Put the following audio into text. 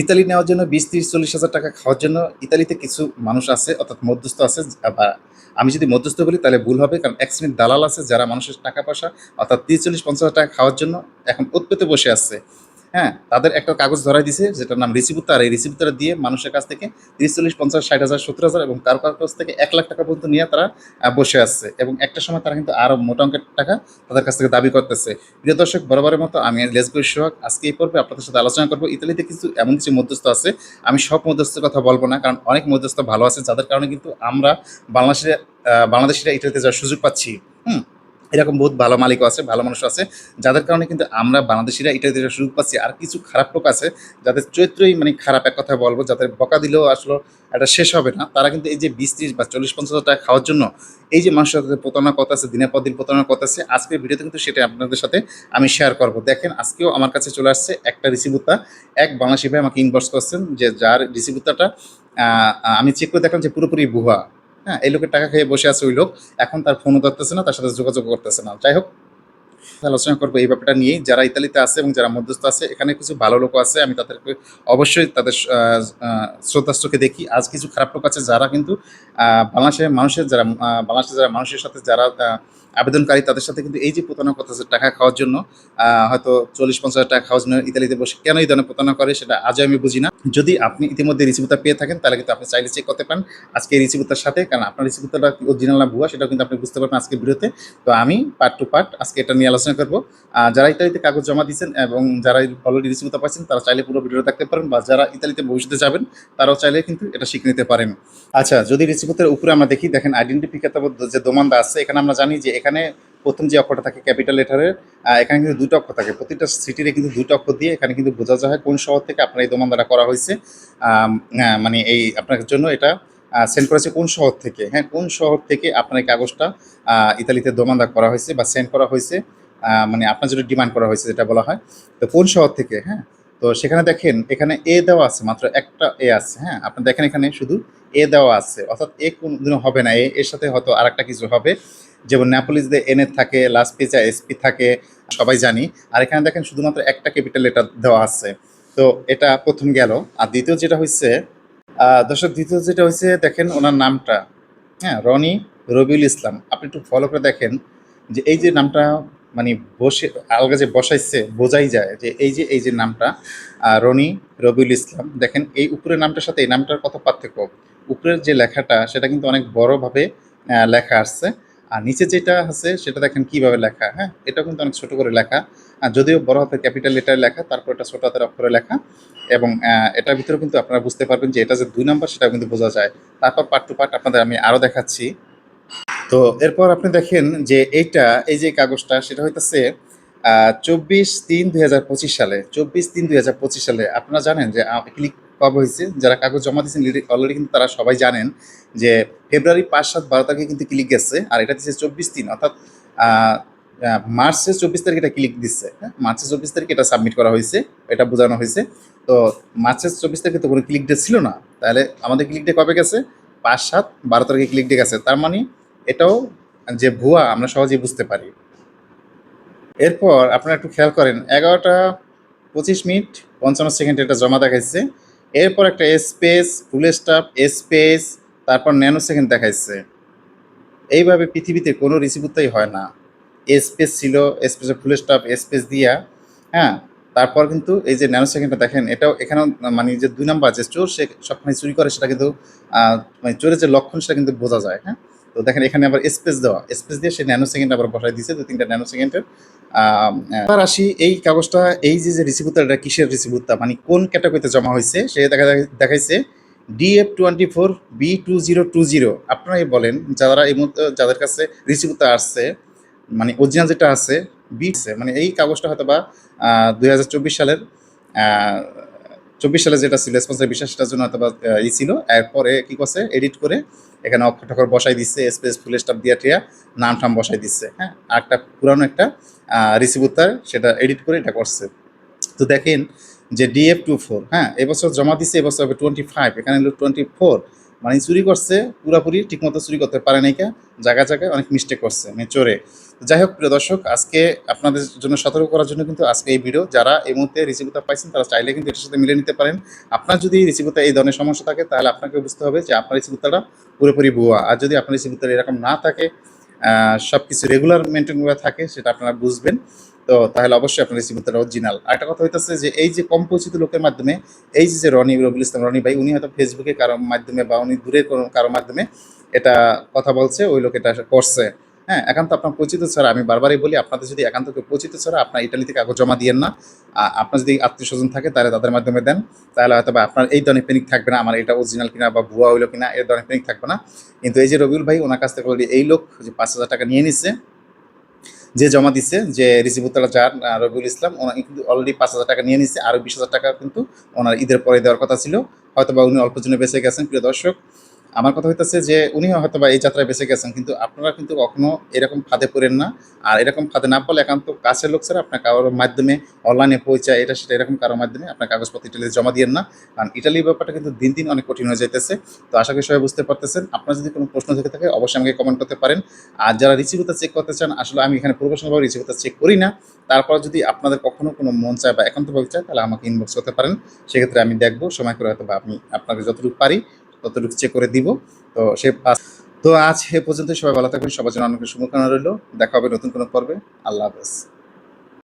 Italy নেওয়ার জন্য বিশ, তিরিশ, চল্লিশ হাজার টাকা খাওয়ার জন্য ইতালিতে কিছু মানুষ আছে, অর্থাৎ মধ্যস্থ আছে আমি যদি মধ্যস্থ বলি তাহলে ভুল হবে, কারণ এক দালাল আছে যারা মানুষের টাকা পয়সা, অর্থাৎ তিরিশ, চল্লিশ, পঞ্চাশ টাকা খাওয়ার জন্য এখন উৎপেতে বসে আছে। হ্যাঁ তাদের একটা কাগজ ধরাই দিছে, যেটার নাম রিসিভুত্তা আর এই রিসিভুত্তারা দিয়ে মানুষের কাছ থেকে তিরিশ, চল্লিশ, পঞ্চাশ, ষাট হাজার, সত্তর হাজার এবং কারও কারও কাছ থেকে এক লাখ টাকা পর্যন্ত নিয়ে তারা বসে আসছে এবং একটা সময় তারা কিন্তু আরও মোটা অঙ্কের টাকা তাদের কাছ থেকে দাবি করতেছে। প্রিয় দর্শক, বরাবরের মতো আমি লেসবই সোহাগ। আজকে এই পর্বে আপনাদের সাথে আলোচনা করব। ইতালিতে কিছু এমন কিছু মধ্যস্থ আছে। আমি সব মধ্যস্থের কথা বলব না, কারণ অনেক মধ্যস্থ ভালো আছে, যাদের কারণে কিন্তু আমরা বাংলাদেশে বাংলাদেশিরা ইটালিতে যাওয়ার সুযোগ পাচ্ছি। এরকম বহুত ভালো মালিকও আছে, ভালো মানুষ আছে। যাদের কারণে কিন্তু আমরা বাংলাদেশিরা এটা যাওয়ার সুযোগ পাচ্ছি। আর কিছু খারাপ লোক আছে, যাদের চরিত্রই মানে খারাপ এক কথা বলব, যাদের বকা দিলেও আসলে এটা শেষ হবে না। তারা কিন্তু এই যে বিশ ত্রিশ বা চল্লিশ পঞ্চাশ টাকা খাওয়ার জন্য এই যে মানুষের সাথে প্রতারণা কথা আছে, দিনের পর দিন প্রতারণা কথা আছে, আজকের ভিডিওতে কিন্তু সেটা আপনাদের সাথে আমি শেয়ার করব। দেখেন, আজকেও আমার কাছে চলে আসছে একটা রিসিভুত্তা এক বাংলাদেশি ভাই আমাকে ইনবক্স করছেন যে, যার রিসিভুত্তাটা আমি চেক করে দেখলাম যে পুরোপুরি ভুয়া। হ্যাঁ এই লোকের টাকা খেয়ে বসে আছে ওই লোক। এখন তার ফোনও ধরতেছে না, তার সাথে যোগাযোগ করতেছে না। যাই হোক আলোচনা করব এই ব্যাপারটা নিয়ে যারা ইতালিতে আছে এবং যারা মধ্যস্থ আছে, এখানে কিছু ভালো লোক আছে। আমি তাদেরকে অবশ্যই তাদের শ্রদ্ধাস্তকে দেখি। আজ কিছু খারাপ লোক আছে যারা কিন্তু বাংলাদেশের মানুষের, যারা বাংলাদেশের যারা মানুষের সাথে, যারা আবেদনকারী তাদের সাথে কিন্তু এই যে প্রতারণা করতেছে টাকা খাওয়ার জন্য হয়তো চল্লিশ পঞ্চাশ টাকা খাওয়ার জন্য ইতালিতে বসে কেন এই ধরনের প্রতারণা করে সেটা আজও আমি বুঝি না। যদি আপনি ইতিমধ্যে রিসিভুতা পেয়ে থাকেন, তাহলে কিন্তু আপনি চাইলে চেক করতে পারেন আজকে এই রিসিভুতার সাথে, কারণ আপনার রিসিভুতাটা অরিজিনাল না ভুয়া সেটাও কিন্তু আপনি বুঝতে পারবেন আজকে ভিডিওতে। তো আমি পার্ট টু পার্ট আজকে এটা নিয়ে আলোচনা করব। যারা ইতালিতে কাগজ জমা দিয়েছেন এবং যারা অলরেডি রিসিভুতা পাচ্ছেন তারা চাইলে পুরো ভিডিও দেখতে পারেন বা যারা ইতালিতে ভবিষ্যতে যাবেন, তারাও চাইলে কিন্তু এটা শিখে নিতে পারেন। আচ্ছা যদি রিসিভুতের উপরে আমরা দেখি, দেখেন আইডেন্টিফিকেটর যে দোমানদা আছে, এখানে আমরা জানি যে এখানে প্রথম যে অক্ষরটা থাকে ক্যাপিটাল লেটারের এখানে কিন্তু দুটো অক্ষর থাকে। প্রতিটা সিটিরে কিন্তু দুটো অক্ষর দিয়ে এখানে কিন্তু বোঝা যায় কোন শহর থেকে আপনার এই দোমানদাটা করা হয়েছে। হ্যাঁ, মানে এই আপনার জন্য এটা সেন্ড করেছে কোন শহর থেকে। হ্যাঁ কোন শহর থেকে আপনার এই কাগজটা ইতালিতে দোমানদা করা হয়েছে বা সেন্ড করা হয়েছে মানে আপনার জন্য ডিমান্ড করা হয়েছে যেটা বলা হয়। তো কোন শহর থেকে? হ্যাঁ তো সেখানে দেখেন এখানে এ দেওয়া আছে মাত্র একটা এ আছে। হ্যাঁ আপনি দেখেন এখানে শুধু এ দেওয়া আছে। অর্থাৎ এ কোনদিনও হবে না এ এর সাথে হয়তো আরেকটা কিছু হবে। যেমন ন্যাপোলিসতে এনএ থাকে লাস্ট পেজে এসপি থাকে, সবাই জানি। আর এখানে দেখেন শুধুমাত্র একটা ক্যাপিটাল লেটার দেওয়া আছে। তো এটা প্রথম গেল। আর দ্বিতীয় যেটা হচ্ছে দর্শক, দ্বিতীয় যেটা হচ্ছে দেখেন ওনার নামটা। হ্যাঁ রনি রবিউল ইসলাম। আপনি একটু ফলো করে দেখেন যে এই যে নামটা মানে বসে, আলগা যে বসাইছে, বোঝাই যায় যে এই যে এই যে নামটা রনি রবিউল ইসলাম। দেখেন এই উপরের নামটার সাথে এই নামটার কত পার্থক্য? উপরের যে লেখাটা, সেটা কিন্তু অনেক বড়ভাবে লেখা আসছে। আর নিচে যেটা আছে, সেটা দেখেন কীভাবে লেখা হ্যাঁ? এটা কিন্তু অনেক ছোট করে লেখা। আর যদিও বড় হাতের ক্যাপিটাল লেটার লেখা, তারপর এটা ছোট হাতের অক্ষরে লেখা এবং এটার ভিতরে কিন্তু আপনারা বুঝতে পারবেন যে এটা যে দুই নাম্বার সেটা কিন্তু বোঝা যায়। তারপর পার্ট টু পার্ট আপনাদের আমি আরও দেখাচ্ছি। তো এরপর আপনি দেখেন যে এইটা, এই যে কাগজটা, সেটা হইতেছে চব্বিশ তিন দুই সালে। চব্বিশ তিন দুই সালে, আপনারা জানেন যে ক্লিক কবে হয়েছে, যারা কাগজ জমা দিয়েছেন অলরেডি কিন্তু তারা সবাই জানেন যে ফেব্রুয়ারি পাঁচ সাত বারো তারিখে কিন্তু ক্লিক গেছে, আর এটা দিচ্ছে চব্বিশ দিন অর্থাৎ মার্চের চব্বিশ তারিখ এটা ক্লিক দিচ্ছে হ্যাঁ? মার্চের চব্বিশ তারিখে এটা সাবমিট করা হয়েছে, এটা বোঝানো হয়েছে। তো মার্চের চব্বিশ তারিখে তো কোনো ক্লিক ডে ছিল না, তাহলে আমাদের ক্লিক ডে কবে গেছে? পাঁচ সাত বারো তারিখে ক্লিক ডে গেছে, তার মানে এটাও যে ভুয়া, আমরা সহজেই বুঝতে পারি। এরপর আপনারা একটু খেয়াল করেন, এগারোটা পঁচিশ মিনিট পঞ্চান্ন সেকেন্ড এটা জমা দেখাইছে এরপর একটা স্পেস, ফুল স্টাফ, স্পেস, তারপর ন্যানো সেকেন্ড দেখাইছে। এইভাবে পৃথিবীতে কোনো রিসিভুত্তাই হয় না। স্পেস ছিল, স্পেসে ফুল স্টাফ, স্পেস দিয়া হ্যাঁ? তারপর কিন্তু এই যে ন্যানো সেকেন্ডটা দেখেন, এটাও এখানেও মানে যে দুই নাম্বার যে চোর, সে সবখানে চুরি করে, সেটা কিন্তু মানে চোরের যে লক্ষণ, সেটা কিন্তু বোঝা যায় হ্যাঁ? তো দেখেন এখানে আবার স্পেস দেওয়া, স্পেস দিয়ে সে ন্যানো সেকেন্ড আবার বসাই দিয়েছে দু তিনটা ন্যানো সেকেন্ডের আসি এই কাগজটা, এই যে যে রিসিভুত্তা এটা কিসের রিসিভুত্তা মানে কোন ক্যাটাগরিতে জমা হয়েছে? সে দেখা দেখাইছে DF twenty four B two zero two zero আপনারাই বলেন, যারা এই মুহূর্তে, যাদের কাছে রিসিভুত্তা আসছে মানে অরিজিনাল যেটা আছে বিটসে মানে এই কাগজটা হয়তো বা দুই হাজার চব্বিশ সালের চব্বিশ সালে যেটা ছিল স্পন্সর বিশ্বাস সেটার জন্য হয়তো ই ছিল। এরপরে কি করছে? এডিট করে এখানে অক্ষর টক্ষর বসাই দিচ্ছে স্পেস ফুল স্টাফ দিয়া টিয়া নাম টাম বসাই দিচ্ছে হ্যাঁ? আর একটা পুরানো একটা রিসিভ উত্তর, সেটা এডিট করে এটা করছে। তো দেখেন যে ডিএফ টু ফোর হ্যাঁ? এবছর জমা দিচ্ছে এবছর হবে টোয়েন্টি ফাইভ এখানে হলো টোয়েন্টি ফোর মানে চুরি করছে, পুরাপুরি ঠিকমতো চুরি করতে পারে নাই কা, জায়গায় জায়গায় অনেক মিস্টেক করছে মানে চোরে যাই হোক প্রিয় দর্শক, আজকে আপনাদের জন্য সতর্ক করার জন্য কিন্তু আজকে এই ভিডিও যারা এই মুহূর্তে রিসিভতা পাইছেন, তারা চাইলে কিন্তু এটার সাথে মিলে নিতে পারেন। আপনার যদি রিসিভতা এই ধরনের সমস্যা থাকে, তাহলে আপনাকে বুঝতে হবে যে আপনার রিসিভতাটা পুরোপুরি ভুয়া। আর যদি আপনার রিসিভতার এরকম না থাকে সব কিছু রেগুলার মেনটেন করে থাকে, সেটা আপনারা বুঝবেন। তো তাহলে অবশ্যই আপনার রিসিভতাটা অরিজিনাল আরেকটা কথা হইতেছে যে, এই যে কম পরিচিত লোকের মাধ্যমে, এই যে রনি রবিউল ইসলাম, রনি ভাই, উনি হয়তো ফেসবুকে কারও মাধ্যমে বা উনি দূরে কোনো, কারও মাধ্যমে এটা কথা বলছে, ওই লোক এটা করছে। হ্যাঁ একান্ত আপনার পরিচিত ছাড়া আমি বারবারই বলি, আপনাদের যদি একান্ত কেউ পরিচিত ছাড়া আপনার ইটালিতে কাগজ জমা দিয়েন না। আপনার যদি আত্মীয় স্বজন থাকে, তাহলে তাদের মাধ্যমে দেন। তাহলে হয়তো আপনার এই ধরনের পেনিক থাকবে না, আমার এটা অরিজিনাল কিনা বা ভুয়া হইল কিনা এই ধরনের পেনিক থাকবে না। কিন্তু এই যে রবিউল ভাই, ওনার কাছ থেকে already এই লোক যে পাঁচ হাজার টাকা নিয়ে নিচ্ছে যে জমা দিচ্ছে যে রিসিভুতলা যার রবিউল ইসলাম ওনা কিন্তু অলরেডি পাঁচ হাজার টাকা নিয়ে নিচ্ছে আরও বিশ হাজার টাকা কিন্তু ওনার ঈদের পরে দেওয়ার কথা ছিল। হয়তো বা উনি অল্প জন্য বেঁচে গেছেন, প্রিয় দর্শক। আমার কথা হইতেছে যে উনি হয়তো বা এই যাত্রায় বেঁচে গেছেন, কিন্তু আপনারা কিন্তু কখনো এরকম ফাঁদে পড়েন না। আর এরকম ফাঁদে না পড়লে একান্ত কাছের লোক ছাড়া আপনার কারোর মাধ্যমে অনলাইনে পরিচয়, এটা সেটা এরকম কারোর মাধ্যমে আপনার কাগজপত্র ইটালিতে জমা দিয়েন না। কারণ ইটালির ব্যাপারটা কিন্তু দিন দিন অনেক কঠিন হয়ে যাইতেছে। তো আশা করি সবাই বুঝতে পারতেছেন। আপনার যদি কোনো প্রশ্ন থেকে থাকে, অবশ্যই আমাকে কমেন্ট করতে পারেন। আর যারা রিসিভতা চেক করতে চান, আসলে আমি এখানে প্রফেশনালভাবে রিসিভতা চেক করি না। তারপর যদি আপনাদের কখনো কোনো মন চায় বা একান্তভাবে চায়, তাহলে আমাকে ইনবক্স করতে পারেন। সেক্ষেত্রে আমি দেখব, সময় করে হয়তো বা আমি আপনাকে যতটুকু পারি ততটুকু চেক করে দিব। তো সে তো আজ এ পর্যন্ত সবাই ভালো থাকবেন, সবার জন্য অনেক শুভকামনা রইল। দেখা হবে নতুন কোনো পর্বে। আল্লাহ হাফেজ।